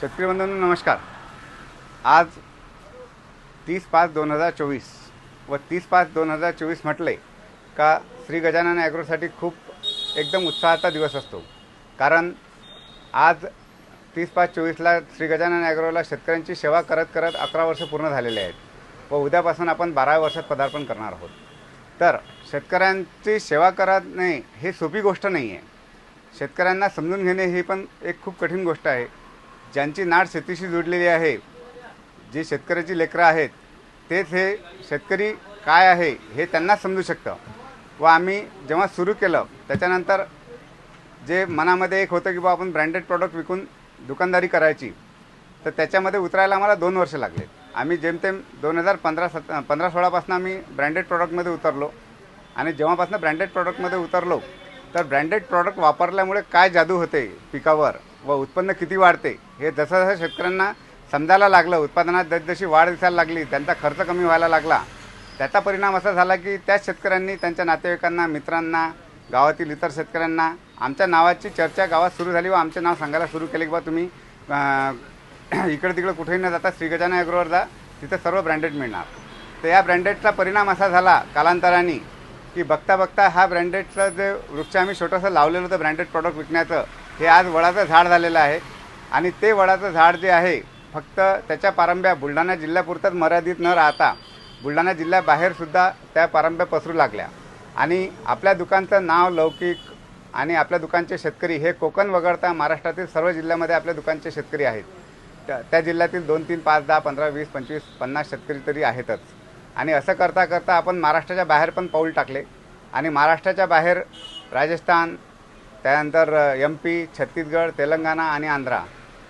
शेतकरी बंधूंनो नमस्कार. आज तीस पाच दोन हजार चोवीस व तीस पाच दोन हजार चोवीस म्हटले का श्री गजानन ॲग्रोसाठी खूप एकदम उत्साहाचा दिवस असतो. कारण आज तीस पाच चोवीसला श्री गजानन ॲग्रोला शेतकऱ्यांची सेवा करत करत अकरा वर्ष पूर्ण झालेले आहेत व उद्यापासून आपण बारा वर्षात पदार्पण करणार आहोत. तर शेतकऱ्यांची सेवा करणे हे सोपी गोष्ट नाही आहे शेतकऱ्यांना समजून घेणे ही पण एक खूप कठीण गोष्ट आहे. ज्यांची नाड शेतीशी जोडलेली आहे जी शेतकऱ्याची लेकरं आहेत तेच हे शेतकरी काय आहे हे त्यांना समजू शकतं. व आम्ही जेव्हा सुरू केलं त्याच्यानंतर जे मनामध्ये एक होतं की बा आपण ब्रँडेड प्रॉडक्ट विकून दुकानदारी करायची तर त्याच्यामध्ये उतरायला आम्हाला दोन वर्ष लागले. आम्ही जेमतेम दोन हजार पंधरा सत पंधरा सोळापासून आम्ही ब्रँडेड प्रॉडक्टमध्ये उतरलो. आणि जेव्हापासून ब्रँडेड प्रॉडक्टमध्ये उतरलो तर ब्रँडेड प्रॉडक्ट वापरल्यामुळे काय जादू होते पिकावर? व उत्पन्न किती वाढते? हे जसं जसं शेतकऱ्यांना समजायला लागलं उत्पादनात जसजशी वाढ दिसायला लागली त्यांचा खर्च कमी व्हायला लागला त्याचा परिणाम असा झाला की त्याच शेतकऱ्यांनी त्यांच्या नातेवाईकांना मित्रांना गावातील इतर शेतकऱ्यांना आमच्या नावाची चर्चा गावात सुरू झाली व आमचे नाव सांगायला सुरू केले की बा तुम्ही इकडे तिकडे कुठेही न जाता श्रीगजाना ॲग्रोवर जा तिथं सर्व ब्रँडेड मिळणार. तर या ब्रँडेडचा परिणाम असा झाला कालांतराने की बघता बघता हा ब्रँडेडचं जे वृक्ष आम्ही छोटंसं लावलेलं होतं ब्रँडेड प्रॉडक्ट विकण्याचं हे आज वडाचं झाड झालेलं आहे. आणि ते वडाचं झाड जे आहे फक्त त्याच्या पारंब्या बुलढाणा जिल्ह्यापुरताच मर्यादित न राहता बुलढाणा जिल्ह्याबाहेरसुद्धा त्या पारंब्या पसरू लागल्या. आणि आपल्या दुकानचं नाव लौकिक आणि आपल्या दुकानचे शेतकरी हे कोकण वगळता महाराष्ट्रातील सर्व जिल्ह्यामध्ये आपल्या दुकानचे शेतकरी आहेत. त्या त्या जिल्ह्यातील दोन तीन पाच दहा पंधरा वीस पंचवीस पन्नास शेतकरी तरी आहेतच. आणि असं करता करता आपण महाराष्ट्राच्या बाहेर पण पाऊल टाकले. आणि महाराष्ट्राच्या बाहेर राजस्थान त्यानंतर एम पी छत्तीसगड तेलंगणा आणि आंध्रा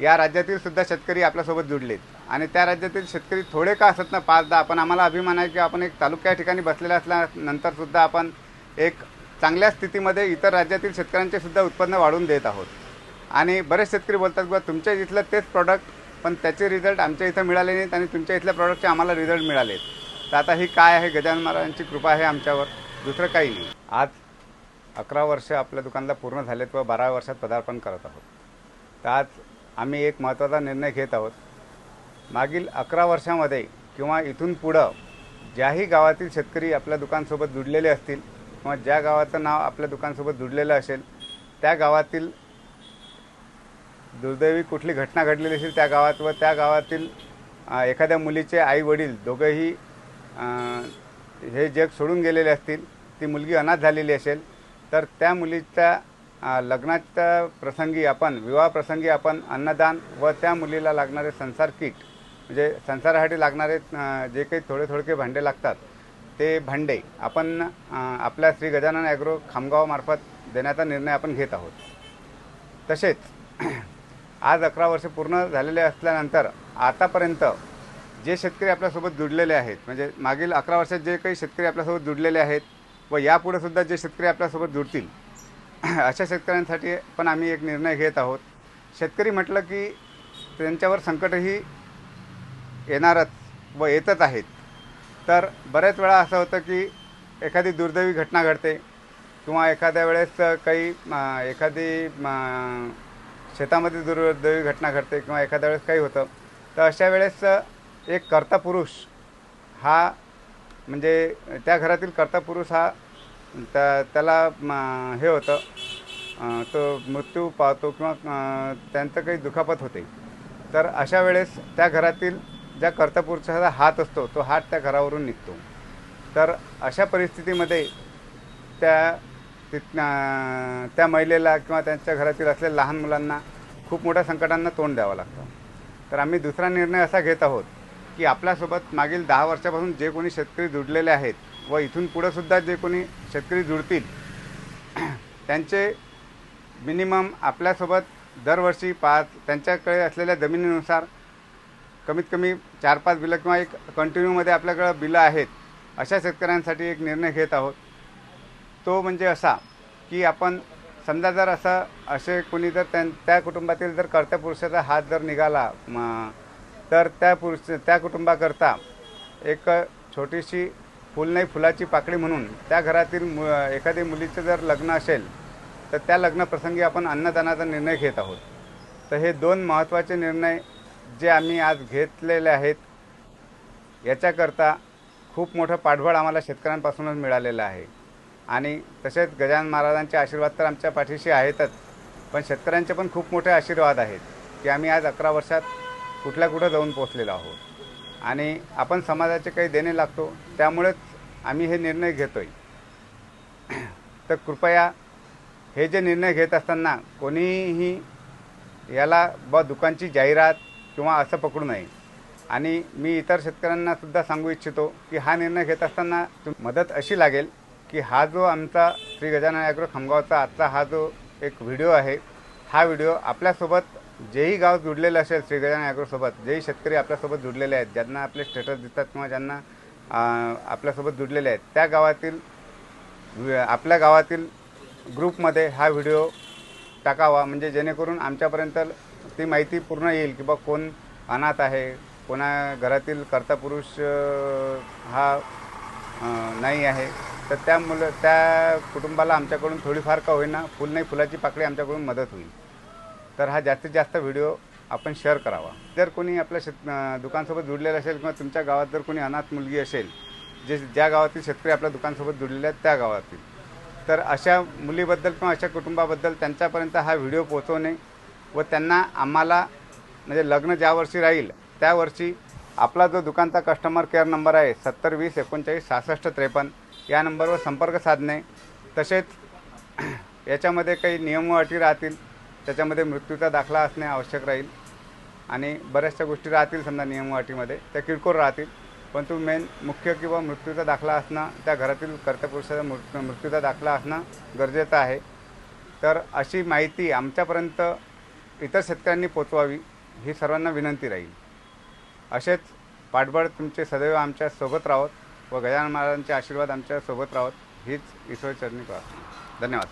या राज्यातील सुद्धा शेतकरी आपल्यासोबत जुडलेत. आणि त्या राज्यातील शेतकरी थोडे का असत ना पाच दहा पण आम्हाला अभिमान आहे की आपण एक तालुक्या ठिकाणी बसलेल्या असल्यानंतर सुद्धा आपण एक चांगल्या स्थितीमध्ये इतर राज्यातील शेतकऱ्यांचे सुद्धा उत्पन्न वाढवून देत आहोत. आणि बरेच शेतकरी बोलतात की तुमच्या इथलं तेच प्रॉडक्ट पण त्याचे रिझल्ट आमच्या इथं मिळाले नाहीत आणि तुमच्या इथल्या प्रॉडक्टचे आम्हाला रिझल्ट मिळालेत. तर आता ही काय आहे? गजानन महाराजांची कृपा आहे आमच्यावर. दुसरं काही नाही. आज अकरा वर्ष आपल्या दुकानला पूर्ण झालेत व बारा वर्षात पदार्पण करत आहोत. तर आज आम्ही एक महत्त्वाचा निर्णय घेत आहोत. मागील अकरा वर्षामध्ये किंवा इथून पुढं ज्याही गावातील शेतकरी आपल्या दुकानसोबत जुडलेले असतील किंवा ज्या गावाचं नाव आपल्या दुकानसोबत जुडलेलं असेल त्या गावातील दुर्दैवी कुठली घटना घडलेली असेल त्या गावात व त्या गावातील एखाद्या मुलीचे आई वडील दोघंही हे जग सोडून गेलेले असतील ती मुलगी अनाथ झालेली असेल तर त्या मुलीच्या लग्नाच्या प्रसंगी आपण विवाहप्रसंगी आपण अन्नदान व त्या मुलीला लागणारे संसार किट म्हणजे संसारासाठी लागणारे जे काही थोडे थोडके भांडे लागतात ते भांडे आपण आपल्या श्री गजानन ॲग्रो खामगावमार्फत देण्याचा निर्णय आपण घेत आहोत. तसेच आज अकरा वर्ष पूर्ण झालेले असल्यानंतर आतापर्यंत जे शेतकरी आपल्यासोबत जुडलेले आहेत म्हणजे मागील अकरा वर्षात जे काही शेतकरी आपल्यासोबत जुडलेले आहेत व यापुढे सुद्धा जे शेतकरी आपल्यासोबत जुडतील अशा शेतकऱ्यांसाठी पण आम्ही एक निर्णय घेत आहोत. शेतकरी म्हटलं की त्यांच्यावर संकटही येणारच व येतच आहेत. तर बऱ्याच वेळा असं होतं की एखादी दुर्दैवी घटना घडते किंवा एखाद्या वेळेस काही एखादी शेतामध्ये दुर्दैवी घटना घडते किंवा एखाद्या वेळेस काही होतं तर अशा वेळेस एक कर्ता पुरुष हा म्हणजे त्या घरातील कर्ता पुरुष हा त्या त्याला हे होतं तो मृत्यू पावतो किंवा त्यांचं काही दुखापत होते. तर अशा वेळेस त्या घरातील ज्या कर्तापुरुषाचा हात असतो तो हात त्या घरावरून निघतो. तर अशा परिस्थितीमध्ये त्या तिथं त्या महिलेला किंवा त्यांच्या घरातील असलेल्या लहान मुलांना खूप मोठ्या संकटांना तोंड द्यावं लागतं. तर आम्ही दुसरा निर्णय असा घेत आहोत की आपल्यासोबत मागील दहा वर्षापासून जे कोणी शेतकरी जुडलेले आहेत व इथून पुढंसुद्धा जे कोणी शेतकरी जुडतील त्यांचे मिनिमम आपल्यासोबत दरवर्षी पाच त्यांच्याकडे असलेल्या जमिनीनुसार कमीत कमी चार पाच बिलं किंवा एक कंटिन्यूमध्ये आपल्याकडं बिलं आहेत अशा शेतकऱ्यांसाठी एक निर्णय घेत आहोत. तो म्हणजे असा की आपण समजा जर असं असे कोणी जर त्यां त्या कुटुंबातील जर कर्त्या पुरुषाचा हात जर निघाला मग तर त्या पुरुष त्या कुटुंबाकरता एक छोटीशी फुल नाही फुलाची पाकळी म्हणून त्या घरातील मु एखादी मुलीचं जर लग्न असेल तर त्या लग्नप्रसंगी आपण अन्नदानाचा निर्णय घेत आहोत. तर हे दोन महत्त्वाचे निर्णय जे आम्ही आज घेतलेले आहेत याच्याकरता खूप मोठं पाठबळ आम्हाला शेतकऱ्यांपासूनच मिळालेलं आहे. आणि तसेच गजानन महाराजांचे आशीर्वाद तर आमच्या पाठीशी आहेतच पण शेतकऱ्यांचे पण खूप मोठे आशीर्वाद आहेत की आम्ही आज अकरा वर्षात कुठल्या कुठं जाऊन पोचलेलो आहोत. आणि आपण समाजाचे काही देणे लागतो त्यामुळेच आम्ही हे निर्णय घेतो आहे तर कृपया हे जे निर्णय घेत असताना कोणीही याला ब दुकानची जाहिरात किंवा असं पकडू नये. आणि मी इतर शेतकऱ्यांनासुद्धा सांगू इच्छितो की हा निर्णय घेत असताना मदत अशी लागेल की हा जो आमचा श्री गजानन ॲग्रो खामगावचा आजचा हा जो एक व्हिडिओ आहे हा व्हिडिओ आपल्यासोबत जेही गाव जुडलेलं असेल श्री गजानन ॲग्रोसोबत जेही शेतकरी आपल्यासोबत जुडलेले आहेत ज्यांना आपले स्टेटस दिसतात किंवा ज्यांना आपल्यासोबत जुडलेले आहेत त्या गावातील आपल्या गावातील ग्रुपमध्ये हा व्हिडिओ टाकावा. म्हणजे जेणेकरून आमच्यापर्यंत ती माहिती पूर्ण येईल की बा कोण अनाथ आहे कोणा घरातील कर्ता पुरुष हा नाही आहे. तर त्या मुलं त्या कुटुंबाला आमच्याकडून थोडीफार का होईना फुल नाही फुलाची पाकळी आमच्याकडून मदत होईल. तर हा जास्तीत जास्त व्हिडिओ आपण शेअर करावा. जर कोणी आपल्या शेत दुकानसोबत जुडलेलं असेल किंवा तुमच्या गावात जर कोणी अनाथ मुलगी असेल जे ज्या गावातील शेतकरी आपल्या दुकानसोबत जुडलेले आहेत त्या गावातील तर अशा मुलीबद्दल किंवा अशा कुटुंबाबद्दल त्यांच्यापर्यंत हा व्हिडिओ पोहोचवणे व त्यांना आम्हाला म्हणजे लग्न ज्या वर्षी राहील त्या वर्षी आपला जो दुकानचा कस्टमर केअर नंबर आहे सत्तर वीस एकोणचाळीस सहासष्ट त्रेपन्न या नंबरवर संपर्क साधणे. तसेच याच्यामध्ये काही नियम व अटी राहतील त्याच्यामध्ये मृत्यूचा दाखला असणे आवश्यक राहील. आणि बऱ्याचशा गोष्टी राहतील समजा नियम अटीमध्ये त्या किरकोळ राहतील. परंतु मेन मुख्य किंवा मृत्यूचा दाखला असणं त्या घरातील कर्तपुरुषाचा मृत्यू मृत्यूचा दाखला असणं गरजेचं आहे. तर अशी माहिती आमच्यापर्यंत इतर शेतकऱ्यांनी पोचवावी ही सर्वांना विनंती राहील. असेच पाठबळ तुमचे सदैव आमच्यासोबत राहोत व गजानन महाराजांचे आशीर्वाद आमच्यासोबत राहोत हीच ईश्वर चरणी प्रार्थना. धन्यवाद.